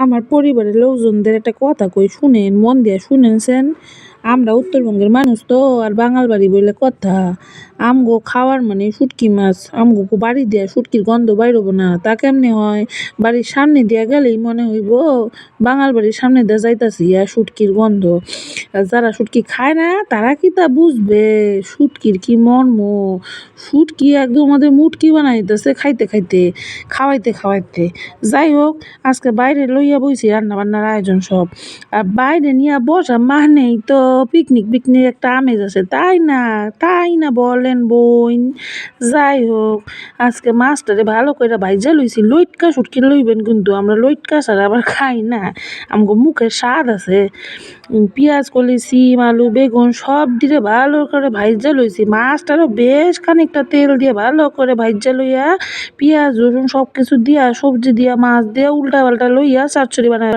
আমার পরিবারের লোকজনদের একটা কথা কই শুনেন মন দিয়ে শুনেছেন আমরা উত্তরবঙ্গের মানুষ তো, আর বাঙাল বাড়ি বলে কথা। আমগো খাওয়ার মানে শুটকি মাছ। আমগো বাড়ি দিয়ে শুটকির গন্ধ বাইরবো না। তা কেমনে হয়? বাড়ির সামনে দিয়ে গেলেই মনে হইব, বাঙাল বাড়ির সামনে দিয়ে যাইতাছি আর শুটকির গন্ধ। যারা শুটকি খায় না, তারা কি তা বুঝবে? শুটকির কি মর্ম? শুটকি একদম আমাদের মুটকি বানাইতেছে খাইতে খাইতে, খাওয়াইতে খাওয়াইতে। যাই হোক, আজকে বাইরে লইয়া বইছি রান্না বান্নার আয়োজন সব। আর বাইরে নিয়ে বসা মানেই তো পিকনিক পিকনিক একটা আমেজ আছে। তাই না? তাই না বলেন বইন যাই হোক, আজকে মাছটারে ভালো করে ভাইজা লইছি। লইটকা শুটকি লইবেন কিন্তু আমরা লইটকা ছাড়া আবার খাই না। আমগো মুখে স্বাদ আছে। পেঁয়াজ, কলি, সিম, আলু, বেগুন সব দিয়ে ভালো করে ভাইজা লইছি। মাছটারও বেশ খানিকটা তেল দিয়ে ভালো করে ভাইজা লইয়া পেঁয়াজ, রসুন সব কিছু দিয়া, সবজি দিয়া, মাছ দিয়া উল্টা পাল্টা লইয়া চচ্চড়ি বানায়